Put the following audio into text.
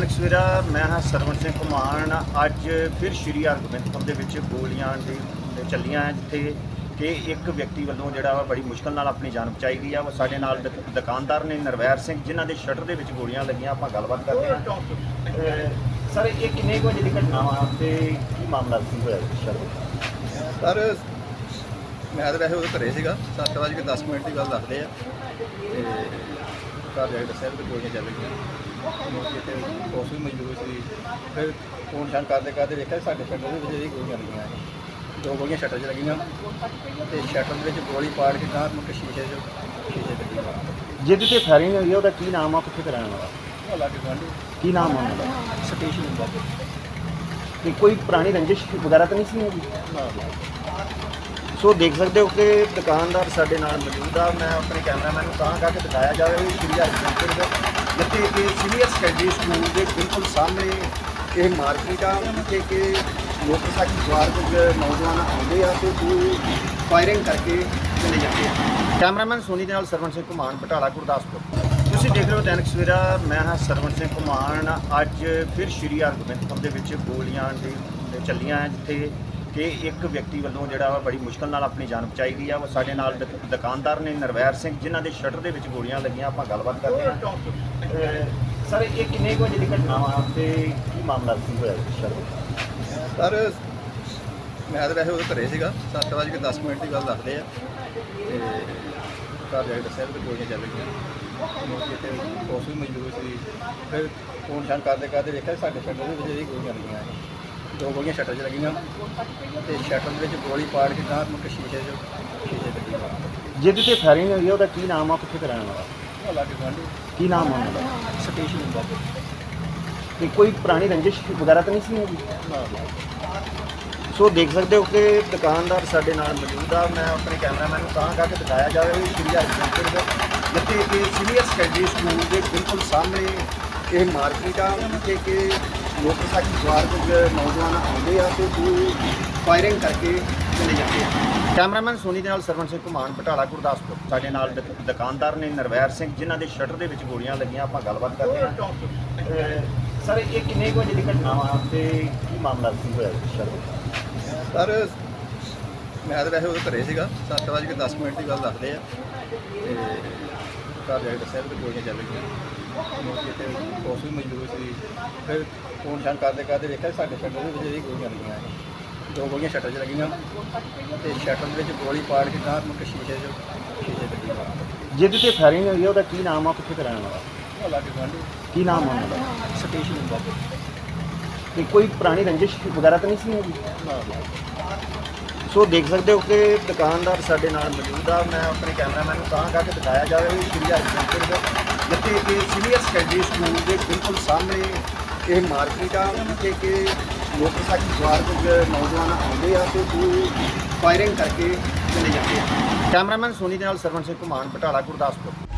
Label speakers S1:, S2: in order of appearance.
S1: ਨਕਸਵੀਰਾ ਮੈਂ ਹਾਂ ਸਰਵਣ ਸਿੰਘ ਘੁੰਮਾਣ ਅੱਜ ਫਿਰ ਸ਼੍ਰੀ ਹਰਗੋਬਿੰਦਪੁਰ ਦੇ ਵਿੱਚ ਗੋਲੀਆਂ ਦੇ ਚੱਲੀਆਂ ਜਿੱਥੇ ਕਿ ਇੱਕ ਵਿਅਕਤੀ ਵੱਲੋਂ ਜਿਹੜਾ ਵਾ ਬੜੀ ਮੁਸ਼ਕਲ ਨਾਲ ਆਪਣੀ ਜਾਨ ਬਚਾਈ ਗਈ ਆ। ਉਹ ਸਾਡੇ ਨਾਲ ਦੁਕਾਨਦਾਰ ਨੇ, ਨਰਵੈਰ ਸਿੰਘ, ਜਿਨ੍ਹਾਂ ਦੇ ਸ਼ਟਰ ਦੇ ਵਿੱਚ ਗੋਲੀਆਂ ਲੱਗੀਆਂ। ਆਪਾਂ ਗੱਲਬਾਤ ਕਰਦੇ ਹਾਂ। ਅਹ ਸਰ, ਇਹ ਕਿੰਨੇ ਕੁ ਵਜੇ ਦੀ ਘਟਨਾ ਵਾ ਤੇ ਕੀ ਮਾਮਲਾ ਸੀ ਹੋਇਆ ਸ਼ਟਰ
S2: ਸਰ, ਮੈਂ ਤਾਂ ਵੈਸੇ ਉਹ ਘਰੇ ਸੀਗਾ। 7 ਵਜੇ ਕੇ 10 ਮਿੰਟ ਦੀ ਗੱਲ ਦੱਸਦੇ ਆ। ਤੇ ਘਰ ਜਾ ਕੇ ਦੱਸਿਆ ਵੀ ਗੋਲੀਆਂ ਚੱਲ ਗਈਆਂ ਮੌਕੇ ਤੇ ਉਸ ਵੀ ਮੌਜੂਦ ਸੀ। ਫਿਰ ਫੋਨ ਛਾਨ ਕਰਦੇ ਕਰਦੇ ਦੇਖਿਆ ਸਾਡੇ ਸ਼ਟਰ ਦੇ ਵਿੱਚ ਇਹ ਗੋਲੀਆਂ ਲੱਗੀਆਂ ਦੋ ਗੋਲੀਆਂ ਸ਼ਟਰ 'ਚ ਲੱਗੀਆਂ ਤੇ ਸ਼ਟਰ ਦੇ ਵਿੱਚ ਗੋਲੀ ਪਾੜ ਕੇ ਗਾਂ ਮੁੱਕ ਸ਼ੀਸ਼ੇ 'ਚ ਸ਼ੀਸ਼ੇ ਤੇ ਲੱਗੀ
S1: ਜਿਹਦੇ ਤੇ ਫਾਇਰਿੰਗ ਹੋਈ ਆ ਉਹਦਾ ਕੀ ਨਾਮ ਆ? ਕਿੱਥੇ ਦਾ ਰਹਿਣ ਵਾਲਾ?
S2: ਲੱਗ ਗਵਾਂਢੀ
S1: ਕੀ ਨਾਮ ਆ ਉਹਨਾਂ ਦਾ
S2: ਸਟੇਸ਼ਨ ਹੁੰਦਾ
S1: ਤੇ ਕੋਈ ਪੁਰਾਣੀ ਰੰਜਿਸ਼ ਵਗੈਰਾ ਤਾਂ ਨਹੀਂ ਸੀ
S2: ਨਾ।
S1: ਸੋ ਦੇਖ ਸਕਦੇ ਹੋ ਕਿ ਦੁਕਾਨਦਾਰ ਸਾਡੇ ਨਾਲ ਮੌਜੂਦ ਆ। ਮੈਂ ਆਪਣੇ ਕੈਮਰਾਮੈਨ ਨੂੰ ਕਹਾਂਗਾ ਕਿ ਦਿਖਾਇਆ ਜਾਵੇ ਵੀ ਸ਼੍ਰੀ ਹਰਿਮੰਦਰ ਦੇ ਜਿੱਥੇ ਕਿ ਸੀਨੀਅਰ ਸੈਕੰਡਰੀ ਸਕੂਲ ਦੇ ਬਿਲਕੁਲ ਸਾਹਮਣੇ ਇਹ ਮਾਰਕੀਟ ਆ ਕਿ ਕਿ ਮੋਟਰਸਾਈਕਲ ਸਵਾਰ ਕੁਝ ਨੌਜਵਾਨ ਆਉਂਦੇ ਆ ਤੇ ਉਹ ਫਾਇਰਿੰਗ ਕਰਕੇ ਚਲੇ ਜਾਂਦੇ ਆ। ਕੈਮਰਾਮੈਨ ਸੋਨੀ ਦੇ ਨਾਲ ਸਰਵਣ ਸਿੰਘ ਘੁਮਾਣ, ਬਟਾਲਾ, ਗੁਰਦਾਸਪੁਰ। ਤੁਸੀਂ ਦੇਖ ਰਹੇ ਹੋ ਦੈਨਿਕ ਸਵੇਰਾ, ਮੈਂ ਹਾਂ ਸਰਵਣ ਸਿੰਘ ਘੁਮਾਣ। ਅੱਜ ਫਿਰ ਸ਼੍ਰੀ ਹਰਗੋਬਿੰਦਪੁਰ ਦੇ ਵਿੱਚ ਗੋਲੀਆਂ ਦੇ ਚੱਲੀਆਂ ਜਿੱਥੇ ਕਿ ਇੱਕ ਵਿਅਕਤੀ ਵੱਲੋਂ ਜਿਹੜਾ ਵਾ ਬੜੀ ਮੁਸ਼ਕਲ ਨਾਲ ਆਪਣੀ ਜਾਨ ਬਚਾਈ ਗਈ ਆ। ਉਹ ਸਾਡੇ ਨਾਲ ਦੁਕ- ਦੁਕਾਨਦਾਰ ਨੇ ਨਰਵੈਰ ਸਿੰਘ, ਜਿਨ੍ਹਾਂ ਦੇ ਸ਼ਟਰ ਦੇ ਵਿੱਚ ਗੋਲੀਆਂ ਲੱਗੀਆਂ, ਆਪਾਂ ਗੱਲਬਾਤ ਕਰਦੇ ਹਾਂ। ਅਹ ਸਰ, ਇਹ ਕਿੰਨੇ ਕੁ ਵਜੇ ਦੀ ਘਟਨਾ ਵਾ ਤੇ ਕੀ ਮਾਮਲਾ ਸੀ ਹੋਇਆ ਸ਼ਟਰ
S2: ਸਰ, ਮੈਂ ਤਾਂ ਵੈਸੇ ਉਹ ਘਰੇ ਸੀਗਾ, ਸੱਤ ਵਜੇ ਕੇ 10 ਮਿੰਟ ਦੀ ਗੱਲ ਦੱਸਦੇ ਆ। ਤੇ ਘਰ ਜਾ ਕੇ ਦੱਸਿਆ ਵੀ ਗੋਲੀਆਂ ਚੱਲ ਗਈਆਂ ਮੌਕੇ ਤੇ ਉਸ ਵੀ ਮੌਜੂਦ ਸੀ। ਫਿਰ ਫੋਨ ਛਾਨ ਕਰਦੇ ਕਰਦੇ ਵੇਖਿਆ ਸਾਡੇ ਸ਼ਟਰ ਦੇ ਵਿੱਚ ਇਹ ਗੋਲੀਆਂ ਲੱਗੀਆਂ। ਦੋ ਗੋਲੀਆਂ ਸ਼ਟਰ 'ਚ ਲੱਗੀਆਂ ਤੇ ਸ਼ਟਰ ਦੇ ਵਿੱਚ ਗੋਲੀ ਪਾੜ ਕੇ ਗਾਂ ਮੁੱਕ ਸ਼ੀਸ਼ੇ 'ਚ ਸ਼ੀਸ਼ੇ ਤੇ ਲੱਗੀ।
S1: ਜਿਹਦੇ ਤੇ ਫਾਇਰਿੰਗ ਹੋਈ ਆ ਉਹਦਾ ਕੀ ਨਾਮ ਆ? ਕਿੱਥੇ ਰਹਿਣ ਵਾਲਾ?
S2: ਲੱਗ ਗਵਾਂਢੀ
S1: ਕੀ ਨਾਮ ਆ ਉਹਨਾਂ ਦਾ?
S2: ਸਟੇਸ਼ਨ ਹੁੰਦਾ
S1: ਤੇ ਕੋਈ ਪੁਰਾਣੀ ਰੰਜਿਸ਼ ਵਗੈਰਾ ਤਾਂ ਨਹੀਂ ਸੀ ਹੈਗੀ? ਸੋ ਦੇਖ ਸਕਦੇ ਹੋ ਕਿ ਦੁਕਾਨਦਾਰ ਸਾਡੇ ਨਾਲ ਮੌਜੂਦ ਆ। ਮੈਂ ਆਪਣੇ ਕੈਮਰਾਮੈਨ ਨੂੰ ਕਹਾਂਗਾ ਕਿ ਦਿਖਾਇਆ ਜਾਵੇ ਵੀ ਸ਼੍ਰੀ ਹਰਿਮੰਦਰ ਦੇ ਜਿੱਥੇ ਕਿ ਸੀਨੀਅਰ ਸੈਕੰਡਰੀ ਸਕੂਲ ਦੇ ਬਿਲਕੁਲ ਸਾਹਮਣੇ ਇਹ ਮਾਰਕੀਟ ਆ ਕਿ ਕਿ ਮੋਟਰਸਾਈਕਲ ਸਵਾਰ ਕੁਝ ਨੌਜਵਾਨ ਆਉਂਦੇ ਆ ਤੇ ਉਹ ਫਾਇਰਿੰਗ ਕਰਕੇ ਚਲੇ ਜਾਂਦੇ ਆ। ਕੈਮਰਾਮੈਨ ਸੋਨੀ ਦੇ ਨਾਲ ਸਰਵਣ ਸਿੰਘ ਘੁਮਾਣ ਬਟਾਲਾ ਗੁਰਦਾਸਪੁਰ। ਸਾਡੇ ਨਾਲ ਦੁਕ- ਦੁਕਾਨਦਾਰ ਨੇ ਨਰਵੈਰ ਸਿੰਘ, ਜਿਨ੍ਹਾਂ ਦੇ ਸ਼ਟਰ ਦੇ ਵਿੱਚ ਗੋਲੀਆਂ ਲੱਗੀਆਂ, ਆਪਾਂ ਗੱਲਬਾਤ ਕਰਦੇ ਹਾਂ। ਅਹ, ਸਰ, ਇਹ ਕਿੰਨੇ ਕੁ ਵਜੇ ਦੀ ਘਟਨਾ ਵਾ ਤੇ ਕੀ ਮਾਮਲਾ ਸੀ ਹੋਇਆ ਸ਼ਟਰ
S2: ਸਰ, ਮੈਂ ਤਾਂ ਵੈਸੇ ਉਹ ਘਰੇ ਸੀਗਾ 7 ਵਜੇ ਕੇ 10 ਮਿੰਟ ਦੀ ਗੱਲ ਦੱਸਦੇ ਆ। ਤੇ ਘਰ ਜਾ ਕੇ ਦੱਸਿਆ ਵੀ ਗੋਲੀਆਂ ਚੱਲ ਗਈਆਂ ਮੌਕੇ ਤੇ ਉਸ ਵੀ ਮੌਜੂਦ ਸੀ। ਫਿਰ ਫੋਨ ਛਾਨ ਕਰਦੇ ਕਰਦੇ ਦੇਖਿਆ ਸਾਡੇ ਸ਼ਟਰ ਦੇ ਵਿੱਚ ਇਹ ਗੋਲੀਆਂ ਲੱਗੀਆਂ ਦੋ ਗੋਲੀਆਂ ਸ਼ਟਰ 'ਚ ਲੱਗੀਆਂ ਤੇ ਸ਼ਟਰ ਦੇ ਵਿੱਚ ਗੋਲੀ ਪਾੜ ਕੇ ਗਾਂ ਮੁੱਕ ਸ਼ੀਸ਼ੇ 'ਚ ਸ਼ੀਸ਼ੇ ਤੇ ਲੱਗੀ।
S1: ਜਿਹਦੇ ਤੇ ਫਾਇਰਿੰਗ ਹੋਈ ਆ ਉਹਦਾ ਕੀ ਨਾਮ ਆ ਕਿੱਥੇ ਦਾ ਰਹਿਣ ਵਾਲਾ?
S2: ਉਹ ਲੱਗ ਗਵਾਂਢੀ
S1: ਕੀ ਨਾਮ ਆ ਉਹਨਾਂ ਦਾ
S2: ਸਟੇਸ਼ਨ ਹੁੰਦਾ
S1: ਤੇ ਕੋਈ ਪੁਰਾਣੀ ਰੰਜਿਸ਼ ਵਗੈਰਾ ਤਾਂ ਨਹੀਂ ਸੀ
S2: ਨਾ।
S1: ਸੋ ਦੇਖ ਸਕਦੇ ਹੋ ਕਿ ਦੁਕਾਨਦਾਰ ਸਾਡੇ ਨਾਲ ਮੌਜੂਦ ਆ। ਮੈਂ ਆਪਣੇ ਕੈਮਰਾਮੈਨ ਨੂੰ ਕਹਾਂਗਾ ਕਿ ਦਿਖਾਇਆ ਜਾਵੇ ਵੀ ਸ਼੍ਰੀ ਹਰਿਮੰਦਰ ਦੇ ਜਿੱਥੇ ਕਿ ਸੀਨੀਅਰ ਸੈਕੰਡਰੀ ਸਕੂਲ ਦੇ ਬਿਲਕੁਲ ਸਾਹਮਣੇ ਇਹ ਮਾਰਕੀਟ ਆ ਕਿ ਕਿ ਮੋਟਰਸਾਈਕਲ ਸਵਾਰ ਕੁਝ ਨੌਜਵਾਨ ਆਉਂਦੇ ਆ ਤੇ ਉਹ ਫਾਇਰਿੰਗ ਕਰਕੇ ਚਲੇ ਜਾਂਦੇ ਆ। ਕੈਮਰਾਮੈਨ ਸੋਨੀ ਦੇ ਨਾਲ ਸਰਵਨ ਸਿੰਘ ਘੁਮਾਣ, ਬਟਾਲਾ, ਗੁਰਦਾਸਪੁਰ।